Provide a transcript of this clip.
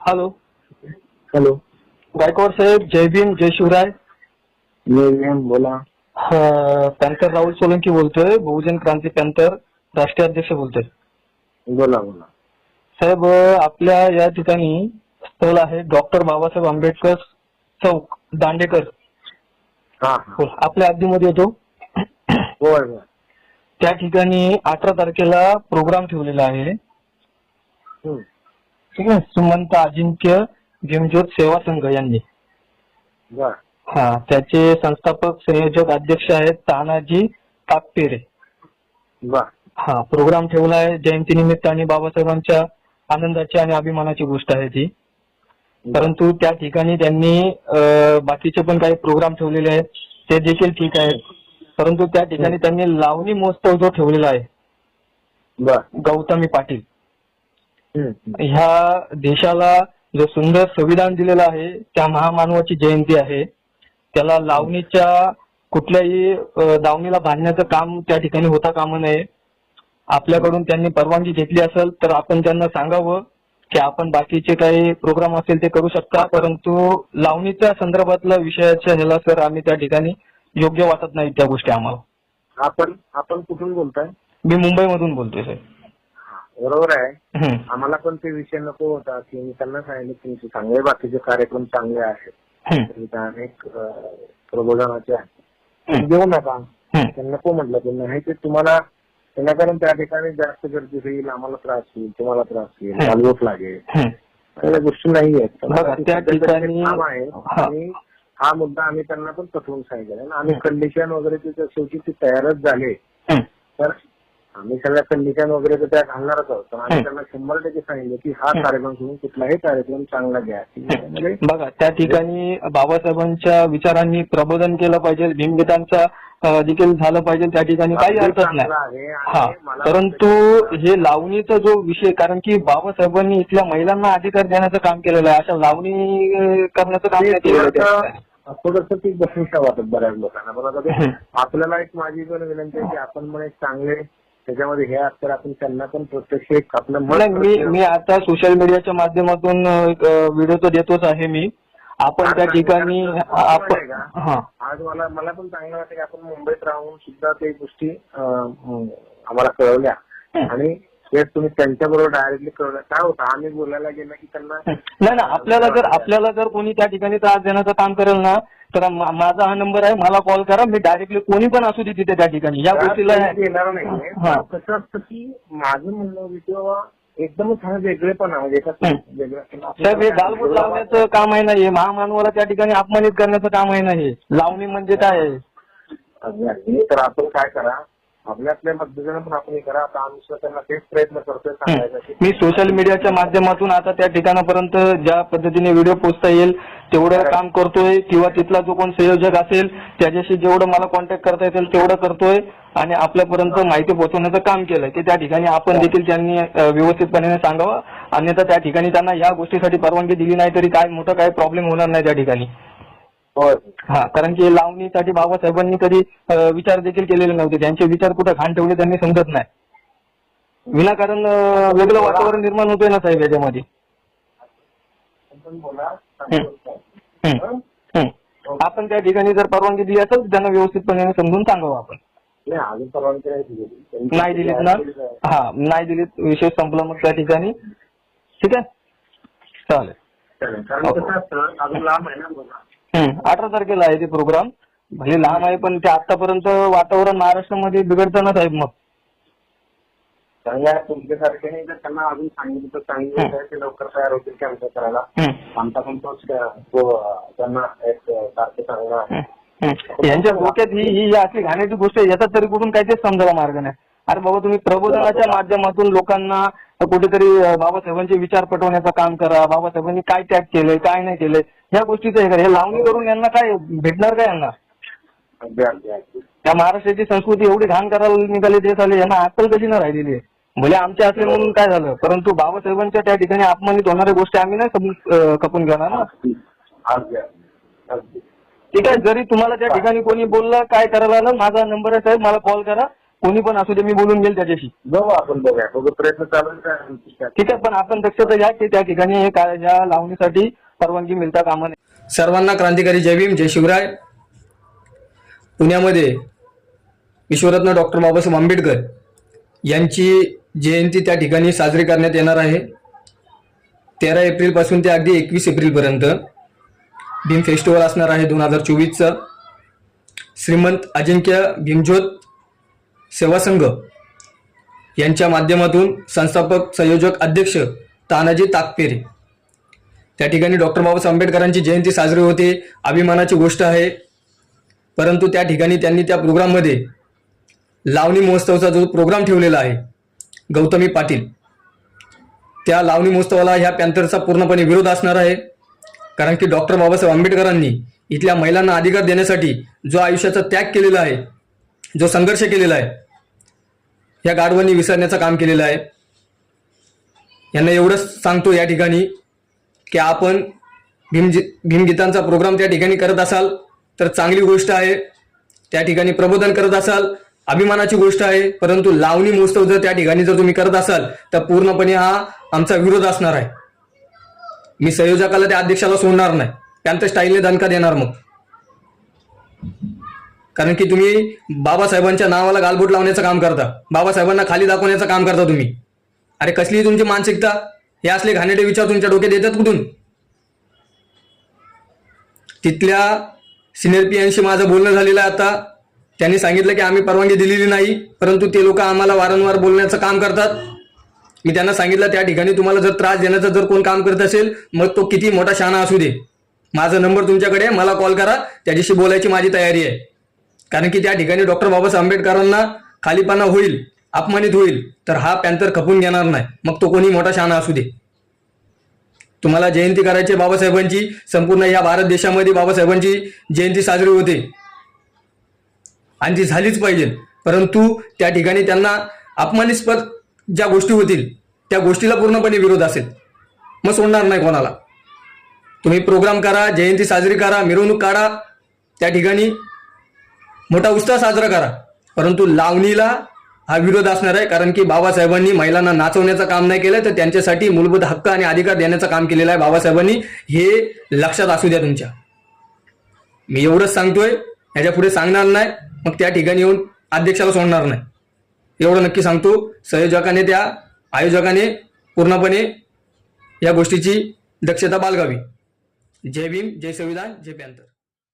Hello hello Gaikwad साहेब जय भीम जय शिवराय मी बोला. अं, पॅन्थर राहुल सोलंकी बोलतोय बहुजन क्रांती पॅन्थर राष्ट्रीय अध्यक्ष बोलतोय. बोला बोला. साहेब आपल्या या ठिकाणी स्थळ आहे डॉक्टर बाबासाहेब आंबेडकर चौक दांडेकर. हा आपल्या हद्दीमध्ये येतो. त्या ठिकाणी अठरा तारखेला प्रोग्राम ठेवलेला आहे. ठीक आहे सुमंत अजिंक्य भीमज्योत सेवा संघ यांनी. बर. हा त्याचे संस्थापक संयोजक अध्यक्ष आहेत तानाजी बर. हा प्रोग्राम ठेवला आहे जयंतीनिमित्त आणि बाबासाहेबांच्या आनंदाची आणि अभिमानाची गोष्ट आहे ती. परंतु त्या ठिकाणी त्यांनी बाकीचे पण काही प्रोग्राम ठेवलेले आहेत ते देखील ठीक आहेत. परंतु त्या ठिकाणी त्यांनी लावणी महोत्सव जो ठेवलेला आहे गौतमी पाटील. ह्या देशाला जो सुंदर संविधान दिलेलं आहे त्या महामानवाची जयंती आहे. त्याला लावणीच्या कुठल्याही दावणीला बांधण्याचं काम त्या ठिकाणी होता कामा नये. आपल्याकडून त्यांनी परवानगी घेतली असेल तर आपण त्यांना सांगावं की आपण बाकीचे काही प्रोग्राम असेल ते करू शकता परंतु लावणीच्या संदर्भातल्या विषयाच्या ह्याला सर आम्ही त्या ठिकाणी योग्य वाटत नाही त्या गोष्टी आम्हाला. आपण आपण कुठून बोलताय? मी मुंबईमधून बोलतोय सर. बरोबर आहे. आम्हाला पण ते विषय नको होता की मी त्यांना सांगितलं तुमचे चांगले बाकीचे कार्यक्रम चांगले आहेत अनेक प्रबोधनाचे आहेत. देऊ नका हम्म. ते नको म्हटलं की नाही ते तुम्हाला विनाकारण त्या ठिकाणी जास्त गर्दी होईल आम्हाला त्रास होईल तुम्हाला त्रास होईल. चालवत लागेल. या गोष्टी नाही आहेत हा. आणि हा मुद्दा आम्ही त्यांना पण पटवून सांगितलं आणि आम्ही कंडिशन वगैरे शेवटी ते तयारच झाले. तर आम्ही सगळ्या कंडिशन वगैरे तर त्या घालणारच आहोत पण आम्ही. त्यांना शंभर टक्के सांगितलं की हा. कार्यक्रम सोडून कुठलाही कार्यक्रम चांगला घ्या ज्यामध्ये बघा त्या ठिकाणी बाबासाहेबांच्या विचारांनी प्रबोधन केलं पाहिजे भीमगीतांचा देखील झालं पाहिजे त्या ठिकाणी काही अर्थच नाही हा परंतु हे लावणीचा जो विषय कारण की बाबासाहेबांनी इथल्या महिलांना अधिकार देण्याचं काम केलेलं आहे अशा लावणी करण्याचं काम नाही केलेलं. थोडस ती बसनिशा वाटत बऱ्याच लोकांना पण आता. आपल्याला एक माझी पण विनंती आहे की आपण पण एक चांगले त्याच्यामध्ये हे असतात आपण त्यांना पण प्रत्यक्ष एक आपलं मत नाही मी मी आता सोशल मीडियाच्या माध्यमातून व्हिडिओ तर देतोच आहे मी. आपण त्या ठिकाणी आपण हा. आज मला मला पण चांगलं वाटतं की आपण मुंबईत राहून सुद्धा ते गोष्टी अं, आम्हाला कळवल्या. आणि ते तुम्ही त्यांच्याबरोबर डायरेक्टली कळवल्या काय होतं? आम्ही बोलायला गेलं की त्यांना नाही ना आपल्याला जर आपल्याला जर कोणी त्या ठिकाणी त्रास देण्याचं काम करेल ना तर मा- माझा हा नंबर आहे मला कॉल करा. मी डायरेक्टली कोणी पण असू दे तिथे त्या ठिकाणी. या गोष्टीला त्रास येणार नाही. हा. कसं असतं की माझं म्हणणं व्हिडिओ एकदमच हा वेगळेपणा म्हणजे हम्म. वेगळं साहेब हे गालबोट लावण्याचं काम आहे ना हे. महामानवाला त्या ठिकाणी अपमानित करण्याचं काम आहे ना हे. लावणी म्हणजे काय? आहे अगदी अगदी. तर आपण काय करा आपल्या आपल्या पद्धतीनं पण आपण हे करा. आता आम्ही सुद्धा त्यांना तेच प्रयत्न करतोय सांगायचा की मी सोशल मीडियाच्या माध्यमातून आता त्या ठिकाणापर्यंत ज्या पद्धतीने व्हिडिओ पोचता येईल तेवढं काम करतोय. किंवा तिथला जो कोण संयोजक असेल त्याच्याशी जेवढं मला कॉन्टॅक्ट करता येतील तेवढं करतोय. आणि आपल्यापर्यंत माहिती पोहोचवण्याचं काम केलंय. की त्या ठिकाणी आपण देखील त्यांनी व्यवस्थितपणे सांगावं. अन्यथा त्या ठिकाणी त्यांना या गोष्टीसाठी परवानगी दिली नाही तरी काय मोठं काय प्रॉब्लेम होणार नाही त्या ठिकाणी. हा कारण की लावणीसाठी बाबासाहेबांनी कधी विचार देखील केलेले नव्हते. त्यांचे विचार कुठं घाण ठेवले त्यांनी समजत नाही. विनाकारण वेगळं वातावरण निर्माण होतोय ना साहेब याच्यामध्ये. आपण त्या ठिकाणी जर परवानगी दिली असेल त्यांना व्यवस्थितपणे समजून सांगावं आपण. नाही अजून परवानगी नाही दिलेली. नाही दिलीत ना? हा नाही दिलीत. विषय संपला मग त्या ठिकाणी. ठीक आहे? चालेल. कारण कसं असतं अजून लांब आहे ना बघा. अठरा तारखेला आहे ते प्रोग्राम भले लांब आहे पण ते आतापर्यंत वातावरण महाराष्ट्रामध्ये बिघडतं ना साहेब मग चांगल्या तुमच्यासारख्याने जर त्यांना अजून सांगितलं तर आहे की लवकर तयार होतील कॅन्सल करायला? हम्म. आमचा पण तोच त्यांना एक तारखे आहे. हम्म. यांच्या डोक्यात ही ही अशी घाण्याची गोष्ट आहे याचा तरी कुठून काय तेच समजायला मार्ग नाही. अरे बाबा तुम्ही प्रबोधनाच्या माध्यमातून लोकांना कुठेतरी बाबासाहेबांचे विचार पटवण्याचं काम करा. बाबासाहेबांनी काय त्याग केलंय काय नाही केलंय? ह्या गोष्टीचं हे करा. हे लावणी करून यांना काय भेटणार काय यांना? त्या महाराष्ट्राची संस्कृती एवढी घाण करायला निघाली ते झाले यांना अक्कल कशी न राहिलेली आहे? भले आमचे असले म्हणून काय झालं परंतु बाबासाहेबांच्या त्या ठिकाणी अपमानित होणाऱ्या गोष्टी आम्ही नाही खपून घेणार ना. ठीक आहे जरी तुम्हाला त्या ठिकाणी कोणी बोललं काय करायला आलं माझा नंबर आहे साहेब मला कॉल करा. कोणी पण असू दे मी बोलून घेईल त्याच्याशी. जाऊ आपण बघूया बघू प्रयत्न चालू? ठीक आहे पण आपण दक्षता घ्या की त्या ठिकाणी हे काय ह्या लावणीसाठी परवानगी मिळता कामा नये. सर्वांना क्रांतिकारी जय भीम जय शिवराय. पुण्यामध्ये विश्वरत्न डॉक्टर बाबासाहेब आंबेडकर यांची जयंती त्या ठिकाणी साजरी करण्यात येणार आहे. तेरा एप्रिलपासून ते अगदी एकवीस एप्रिलपर्यंत भीम फेस्टिवल असणार आहे दोन हजार चोवीसचं. श्रीमंत अजिंक्य भीमज्योत सेवा संघ यांच्या माध्यमातून संस्थापक संयोजक अध्यक्ष तानाजी ताकपेरे त्या ठिकाणी डॉक्टर बाबासाहेब आंबेडकरांची जयंती साजरी होते अभिमानाची गोष्ट आहे. परंतु त्या ठिकाणी त्यांनी त्या प्रोग्राममध्ये लावणी महोत्सवाचा जो प्रोग्राम ठेवलेला आहे गौतमी पाटील त्या लावणी महोत्सवाला ह्या पॅन्थरचा पूर्णपणे विरोध असणार आहे. कारण की डॉक्टर बाबासाहेब आंबेडकरांनी इथल्या महिलांना अधिकार देण्यासाठी जो आयुष्याचा त्याग केलेला आहे जो संघर्ष केलेला आहे या गाढवांनी विसरण्याचं काम केलेलं आहे. यांना एवढंच सांगतो या ठिकाणी. की आपण भीम भीमगीतांचा प्रोग्राम त्या ठिकाणी करत असाल तर चांगली गोष्ट आहे. त्या ठिकाणी प्रबोधन करत असाल अभिमानाची गोष्ट आहे. परंतु लावणी महोत्सव जर त्या ठिकाणी जर तुम्ही करत असाल तर पूर्णपणे हा आमचा विरोध असणार आहे. मी संयोजकाला त्या अध्यक्षाला सोडणार नाही. त्यांच्या स्टाईलने दणका देणार मग. कारण की तुम्ही बाबासाहेबांच्या नावाला गालबोट लावण्याचं काम करता. बाबासाहेबांना खाली दाखवण्याचं काम करता तुम्ही. अरे कसली तुमची मानसिकता हे असले घाणेटे विचार तुमच्या डोक्यात येतात कुठून? तिथल्या सिनियर पीएनशी माझं बोलणं झालेलं आहे आता. त्यांनी सांगितलं की आम्ही परवानगी दिलेली नाही परंतु ते लोक आम्हाला वारंवार बोलण्याचं काम करतात. मी त्यांना सांगितलं त्या ठिकाणी तुम्हाला जर त्रास देण्याचं जर कोण काम करत असेल मग तो किती मोठा शहाणा असू दे. माझा नंबर तुमच्याकडे मला कॉल करा त्याच्याशी बोलायची माझी तयारी आहे. कारण की त्या ठिकाणी डॉक्टर बाबासाहेब आंबेडकरांना खालीपणा होईल. अपमानित होईल तर हा पॅन्थर खपून घेणार नाही. मग तो कोणी मोठा शहाणा असू दे. तुम्हाला जयंती करायची बाबासाहेबांची संपूर्ण या भारत देशामध्ये बाबासाहेबांची जयंती साजरी होते. आणि ती झालीच पाहिजे. परंतु त्या ठिकाणी त्यांना अपमानिस्पद ज्या गोष्टी होतील त्या गोष्टीला पूर्णपणे विरोध असेल. मग सोडणार नाही कोणाला. तुम्ही प्रोग्राम करा जयंती साजरी करा मिरवणूक काढा. त्या ठिकाणी मोठा उत्साह साजरा करा. परंतु लावणीला हा विरोध असणार आहे कारण की बाबासाहेबांनी महिलांना नाचवण्याचं काम नाही केलं तर त्यांच्यासाठी मूलभूत हक्क आणि अधिकार देण्याचं काम केलेलं आहे बाबासाहेबांनी. हे लक्षात असू द्या तुमच्या. मी एवढंच सांगतोय याच्यापुढे सांगणार नाही मग त्या ठिकाणी येऊन अध्यक्षाला सोडणार नाही. एवढं नक्की सांगतो संयोजकाने त्या आयोजकाने पूर्णपणे या गोष्टीची दक्षता बाळगावी. जय भीम जय संविधान जय पॅन्थर